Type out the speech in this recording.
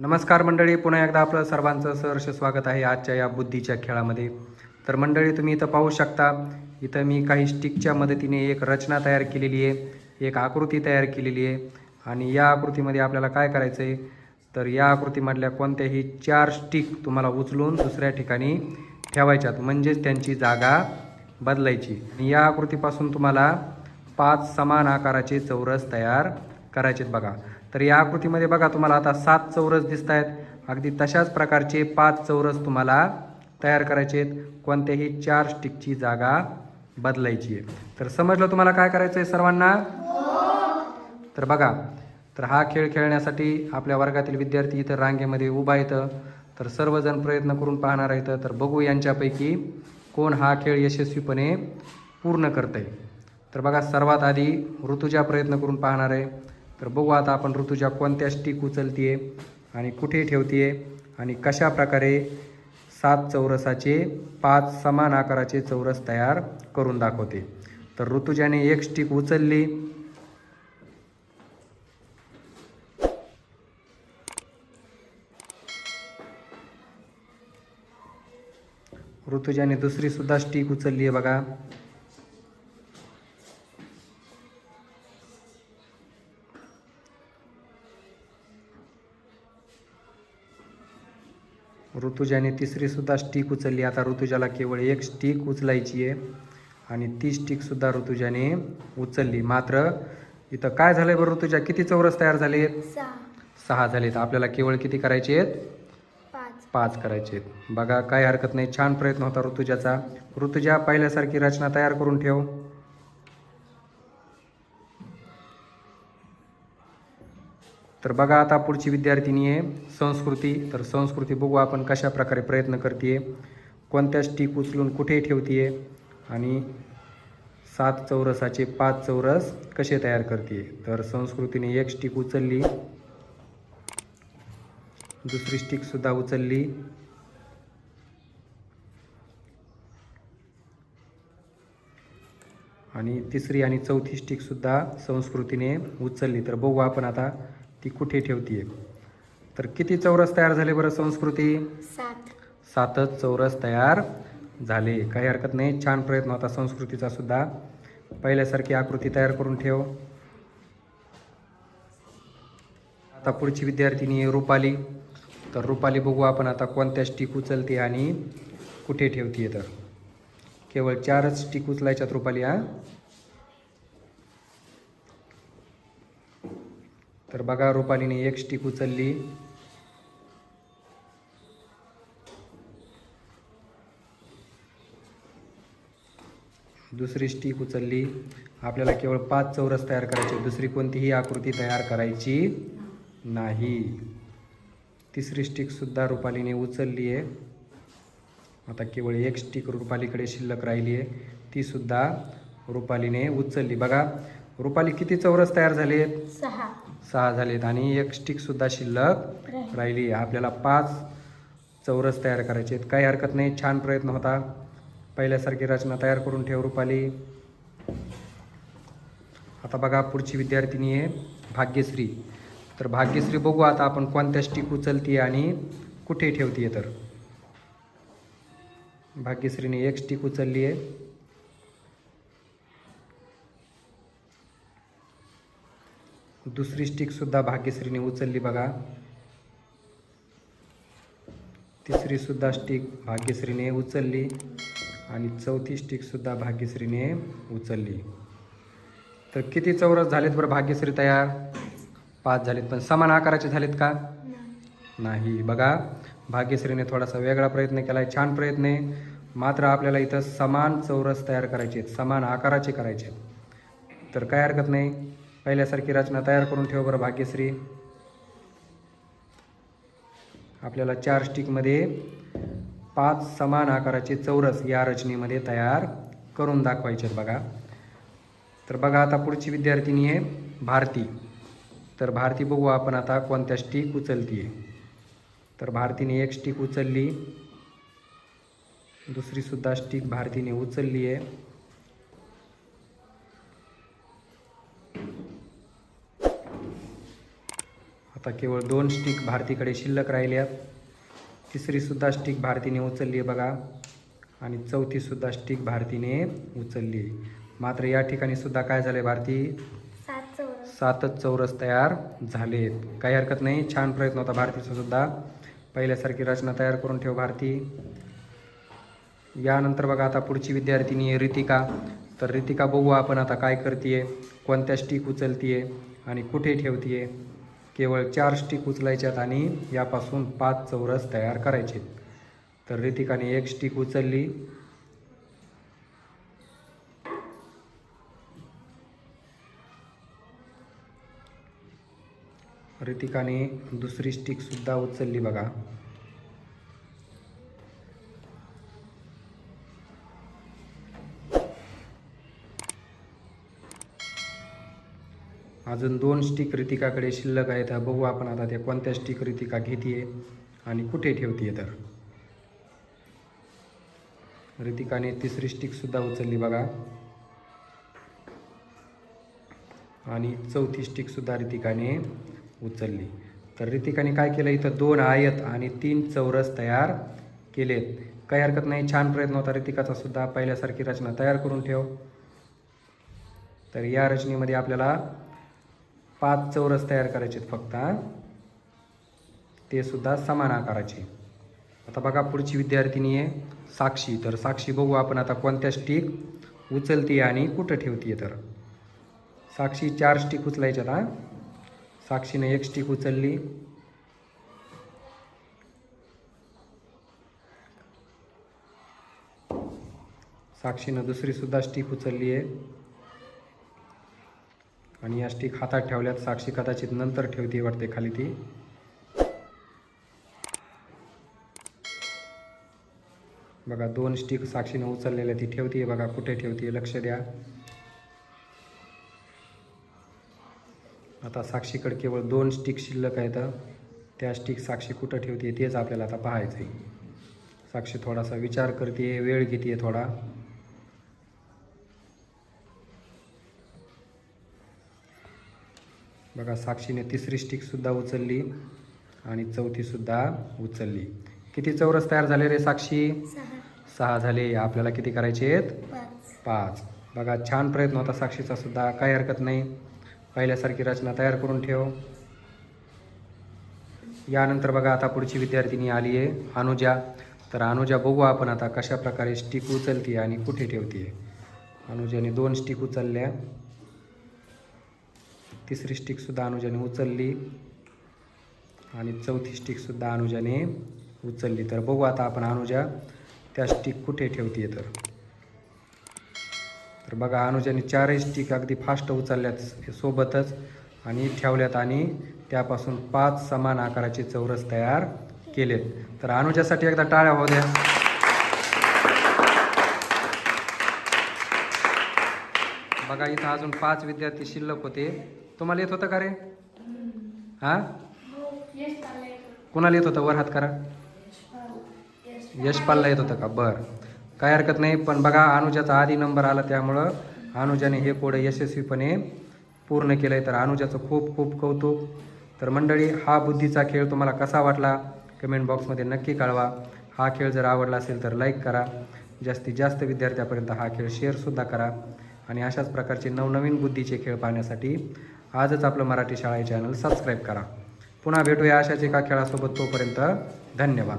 नमस्कार मंडळी पुन्हा एकदा आपलं सर्वांचं सहर्ष स्वागत आहे आजच्या या बुद्धीच्या खेळामध्ये. तर मंडळी तुम्ही इथं पाहू शकता इथं मी काही स्टिकच्या मदतीने एक रचना तयार केलेली आहे एक आकृती तयार केलेली आहे. आणि या आकृतीमध्ये आपल्याला काय करायचं आहे तर या आकृतीमधल्या कोणत्याही चार स्टिक तुम्हाला उचलून दुसऱ्या ठिकाणी ठेवायच्यात म्हणजेच त्यांची जागा बदलायची. आणि या आकृतीपासून तुम्हाला पाच समान आकाराचे चौरस तयार करायचे आहेत बघा. तर या आकृतीमध्ये बघा तुम्हाला आता सात चौरस दिसत आहेत अगदी तशाच प्रकारचे पाच चौरस तुम्हाला तयार करायचे आहेत. कोणत्याही चार स्टिकची जागा बदलायची आहे. तर समजलं तुम्हाला काय करायचं आहे सर्वांना? तर बघा तर हा खेळ खेळण्यासाठी आपल्या वर्गातील विद्यार्थी इथं रांगेमध्ये उभा येतं तर सर्वजण प्रयत्न करून पाहणार आहेत. तर बघू यांच्यापैकी कोण हा खेळ यशस्वीपणे पूर्ण करत आहे तर बघा सर्वात आधी ऋतुजा प्रयत्न करून पाहणार आहे. तर बघू आता आपण ऋतुजा कोणत्या स्टिक उचलते आणि कुठे ठेवते आणि कशा प्रकारे सात चौरसाचे पाच समान आकाराचे चौरस तयार करून दाखवते. तर ऋतुजाने एक स्टिक उचलली. ऋतुजाने दुसरी सुद्धा स्टिक उचलली आहे बघा. ऋतुजाने तिसरी सुद्धा स्टिक उचलली. आता ऋतुजाला केवळ एक स्टिक उचलायची आहे आणि ती स्टिक सुद्धा ऋतुजाने उचलली. मात्र इथं काय झालंय बरं ऋतुजा? किती चौरस तयार झालेत? सहा. सहा झालेत. आपल्याला केवळ किती करायचे आहेत? पाच. पाच करायचे आहेत. बघा काय हरकत नाही. छान प्रयत्न होता ऋतुजाचा. ऋतुजा पहिल्यासारखी रचना तयार करून ठेव. तर बघा आता पुढची विद्यार्थिनी आहे. संस्कृती. तर संस्कृती बघू आपण कशा प्रकारे प्रयत्न करते कोणत्या स्टिक उचलून कुठे ठेवते आणि सात चौरसाचे पाच चौरस कसे तयार करते तर संस्कृतीने एक स्टिक उचलली. दुसरी स्टिकसुद्धा उचलली. आणि तिसरी आणि चौथी स्टिकसुद्धा संस्कृतीने उचलली. तर बघू आपण आता ती कुठे ठेवतीये? तर किती चौरस तयार झाले बरं संस्कृती? सात. सातच चौरस तयार झाले. काही हरकत नाही. छान प्रयत्न होता संस्कृतीचा सुद्धा. पहिल्यासारखी आकृती तयार करून ठेव. आता पुढची विद्यार्थिनी आहे रुपाली. तर रुपाली बघू आपण आता कोणत्या स्टिक उचलते आणि कुठे ठेवते तर. केवळ चारच स्टिक उचलायच्यात रुपाली हा? तर बघा रुपालीने एक स्टिक उचलली. दुसरी स्टिक उचलली. आपल्याला केवळ पाच चौरस तयार करायचे दुसरी कोणतीही आकृती तयार करायची नाही. तिसरी स्टिकसुद्धा रुपालीने उचलली आहे. आता केवळ एक स्टिक रुपालीकडे शिल्लक राहिली आहे. तीसुद्धा रुपालीने उचलली. बघा रुपाली किती चौरस तयार झाले आहेत? सहा झालेत आणि एक स्टिकसुद्धा शिल्लक राहिली. आहे आपल्याला पाच चौरस तयार करायचे आहेत. काही हरकत नाही. छान प्रयत्न होता. पहिल्यासारखी रचना तयार करून ठेव रुपाली. आता बघा पुढची विद्यार्थिनी आहे भाग्यश्री. तर भाग्यश्री बघू आता आपण कोणत्या स्टिक उचलते आणि कुठे ठेवते तर. भाग्यश्रीने एक स्टिक उचलली आहे दुसरी स्टिकसुद्धा भाग्यश्रीने उचलली बघा. तिसरी सुद्धा स्टिक भाग्यश्रीने उचलली आणि चौथी स्टिकसुद्धा भाग्यश्रीने उचलली. तर किती चौरस झालेत बरं भाग्यश्री तयार? पाच झालेत. पण समान आकाराचे झालेत का? नाही. बघा भाग्यश्रीने थोडासा वेगळा प्रयत्न केला आहे छान प्रयत्न. आहे मात्र आपल्याला इथं समान चौरस तयार करायचे आहेत समान आकाराचे करायचे आहेत. तर काय हरकत नाही. पहिल्यासारखी रचना तयार करून ठेव बरं भाग्यश्री. आपल्याला चार स्टिकमध्ये पाच समान आकाराचे चौरस या रचनेमध्ये तयार करून दाखवायचे आहेत बघा. तर बघा आता पुढची विद्यार्थिनी आहे भारती. तर भारती बघू आपण आता कोणत्या स्टिक उचलती आहे तर भारतीने एक स्टिक उचलली. दुसरीसुद्धा स्टिक भारतीने उचलली आहे आता केवळ दोन स्टिक भारतीकडे शिल्लक राहिल्यात तिसरीसुद्धा स्टिक भारतीने उचलली आहे बघा. आणि चौथीसुद्धा स्टिक भारतीने उचलली आहे. मात्र या ठिकाणी सुद्धा काय झालं भारती? सातच चौरस तयार झालेत काही हरकत नाही. छान प्रयत्न होता भारतीचा सुद्धा. पहिल्यासारखी रचना तयार करून ठेव भारती. यानंतर बघा आता पुढची विद्यार्थिनी आहे रितिका. तर रितिका बघू आपण आता काय करते कोणत्या स्टिक उचलतीये आणि कुठे ठेवतीये. केवळ चार स्टिक उचलायच्यात आणि यापासून पाच चौरस तयार करायचे तर रितिकाने एक स्टिक उचलली. रितिकाने दुसरी स्टिकसुद्धा उचलली बघा. अजून दोन स्टिक रितिकाकडे शिल्लक आहेत बघू आपण आता त्या कोणत्या स्टिक रितिका घेते आणि कुठे ठेवते तर. रितिकाने तिसरी स्टिक सुद्धा उचलली बघा. आणि चौथी स्टिक सुद्धा रितिकाने उचलली. तर रितिकाने काय केलं इथं दोन आयत आणि तीन चौरस तयार केलेत. काही हरकत नाही छान प्रयत्न होता रितिकाचा सुद्धा. पहिल्यासारखी रचना तयार करून ठेव. तर या रचनेमध्ये आपल्याला पाच चौरस तयार करायचे आहेत फक्त ते सुद्धा समान आकाराचे. आता बघा पुढची विद्यार्थिनी आहे साक्षी. तर साक्षी बघू आपण आता कोणत्या स्टिक उचलते आणि कुठं ठेवते तर. साक्षी चार स्टिक उचलायच्यात हा. साक्षीने एक स्टिक उचलली. साक्षीनं दुसरीसुद्धा स्टिक उचलली आहे आणि या स्टिक हातात ठेवल्यात साक्षी कदाचित नंतर ठेवते वाटते खाली ती. बघा दोन स्टिक साक्षीनं उचललेल्या ती ठेवते बघा कुठे ठेवते लक्ष द्या. आता साक्षीकडे केवळ दोन स्टिक शिल्लक आहेत. त्या स्टिक साक्षी कुठं ठेवते तेच आपल्याला आता पाहायचं आहे साक्षी थोडासा विचार करते वेळ घेते थोडा. बघा साक्षीने तिसरी स्टिकसुद्धा उचलली आणि चौथीसुद्धा उचलली. किती चौरस तयार झाले रे साक्षी? सहा. झाले. आपल्याला किती करायचे आहेत? पाच. पाच. बघा छान प्रयत्न होता साक्षीचा सुद्धा. काही हरकत नाही. पहिल्यासारखी रचना तयार करून ठेव. यानंतर बघा आता पुढची विद्यार्थिनी आली आहे अनुजा. तर अनुजा बघू आपण आता कशा प्रकारे स्टिक उचलते आणि कुठे ठेवते अनुजाने दोन स्टिक उचलल्या. तिसरी स्टिकसुद्धा अनुजाने उचलली. आणि चौथी स्टिकसुद्धा अनुजाने उचलली. तर बघू आता आपण अनुजा त्या स्टिक कुठे ठेवते तर. तर बघा अनुजाने चारही स्टिक अगदी फास्ट उचलल्यात सोबतच आणि ठेवल्यात आणि त्यापासून पाच समान आकाराचे चौरस तयार केलेत. तर अनुजासाठी एकदा टाळ्या होऊ द्या. बघा इथं अजून पाच विद्यार्थी शिल्लक होते. तुम्हाला येत होतं का रे? हा? कुणाला येत होतं? वर हात करा. यशपालला येत होतं का? बरं. काय हरकत नाही पण बघा अनुजाचा आधी नंबर आला त्यामुळं अनुजाने हे कोड यशस्वीपणे पूर्ण केलं आहे तर अनुजाचं खूप खूप कौतुक. तर मंडळी हा बुद्धीचा खेळ तुम्हाला कसा वाटला? कमेंट बॉक्समध्ये नक्की कळवा. हा खेळ जर आवडला असेल तर लाईक करा. जास्तीत जास्त विद्यार्थ्यापर्यंत हा खेळ शेअरसुद्धा करा. आणि अशाच प्रकारचे नवनवीन बुद्धीचे खेळ पाहण्यासाठी आजच आपलं मराठी शाळा चॅनल सबस्क्राईब करा. पुन्हा भेटूया अशाच एका खेळासोबत तोपर्यंत धन्यवाद.